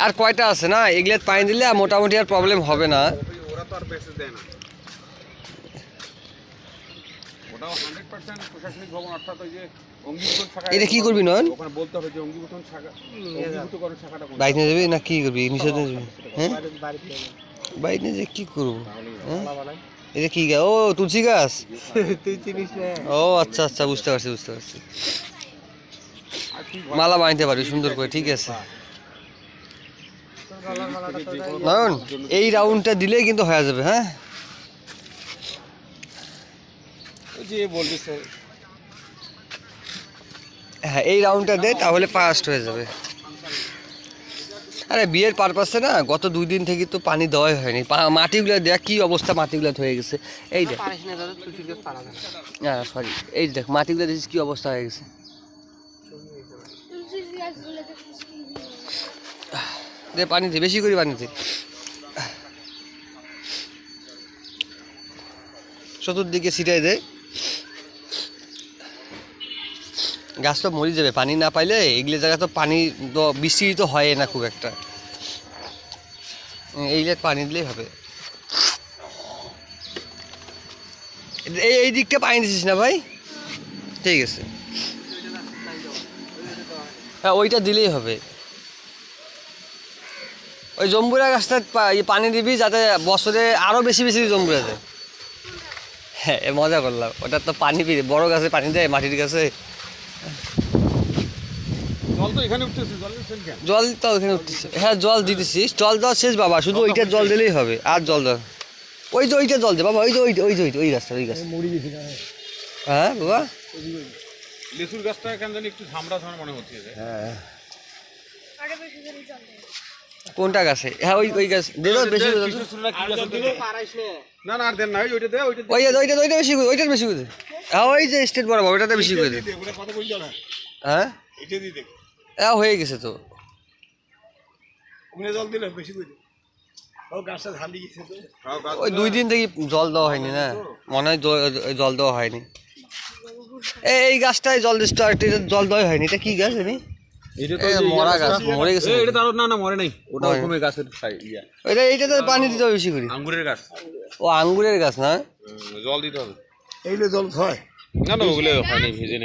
আর কয়টা আছে না? এগুলো পানি দিলে মোটামুটি আর প্রবলেম হবে না। এটা কি করবি? বাইক নিয়ে যাবি না কি করবি? নিয়ে যাবি? হ্যাঁ? বাইক নিয়ে করব। হ্যাঁ? এটা ও, তুলসী ও আচ্ছা আচ্ছা বুঝতে পারছি বুঝতে পারছি। মালা বানাইতে পারবি সুন্দর করে, ঠিক আছে তোর গলার মালাটা তো যে কোনো- নয়ন এই রাউন্ডটা দিলেই কিন্তু হয়ে যাবে হ্যাঁ? হ্যাঁ এই রাউন্ডটা দে তাহলে ফাস্ট হয়ে যাবে। আরে বিয়ের পারপাসে না গত দুই দিন থেকে তো পানি দেওয়াই হয়নি। মাটিগুলো দেখ কি অবস্থা মাটিগুলো হয়ে গেছে। এই দেখ। হ্যাঁ সরি এই দেখ মাটিগুলো দেখিস কি অবস্থা হয়ে গেছে। দে পানি দে বেশি করে পানি দে চতুর্দিকে ছিটাই দে গাছ তো মরে যাবে, পানি না পাইলে এগুলো জায়গা তো পানি তো বৃষ্টি তো হয় না খুব একটা। এইগুলো পানি দিলেই হবে। এই এই দিকটা পানি দিছিস না ভাই? ঠিক আছে। হ্যাঁ ওইটা দিলেই হবে। ওই জম্বুরা গাছটা পানি দিবি যাতে বছরে আরও বেশি বেশি জম্বুরা দেয় হ্যাঁ এ মজা করলাম। ওটা তো পানি পি বড় গাছে পানি দেয় মাটির গাছে। জল তো এখানে উঠতেছে জল দিচ্ছেন কেন? জল তো ওখানে উঠতেছে। হ্যাঁ জল দিতেছিস জল দেওয়া শেষ বাবা শুধু ওইটার জল দিলেই হবে। আর জল দাও ওই যে ওইটা জল দে বাবা ওই যে ওই ওই তো ওই ওই গাছটা। ওই গাছ হ্যাঁ বাবা। লিচুর গাছটা কেন জানি একটু ঝামড়া ঝামড়া মনে হচ্ছে হ্যাঁ। কোনটা গাছে? হ্যাঁ ওই ওই গাছ। দে দাও বেশি করে কিছু শুনলে কি গাছ দিবে? না না আর দেন না ওইটা দে ওইটা। ওই ওইটা ওইটা বেশি করে ওইটার বেশি করে দে। হ্যাঁ ওই যে স্টেট বরাবর ওইটাতে বেশি করে দে। ওটা কথা বলছো না? হ্যাঁ? হ্যাঁ হয়ে গেছে তো। ওখানে জল দিলে বেশি করে ও গাছটা ধান দিয়ে গেছে তো। ওই দুই দিন থেকে জল দেওয়া হয়নি না? মনে হয় জল দেওয়া হয়নি। এই এই গাছটায় জল দিচ্ছ আর এটা জল দেওয়া হয়নি। এটা কি গাছ জানি? এটা মরা গাছ মরে গেছে এটা তো না না মরে নাই। ওটা মরে। ওরকমের গাছের ইয়া। ওইটা এইটাতে পানি দিতে হবে বেশি করে। আঙ্গুরের গাছ। ও আঙ্গুরের গাছ না? জল দিতে হবে। এইলে জল হয়। না না ওগুলো হয়নি ভেজে নেই।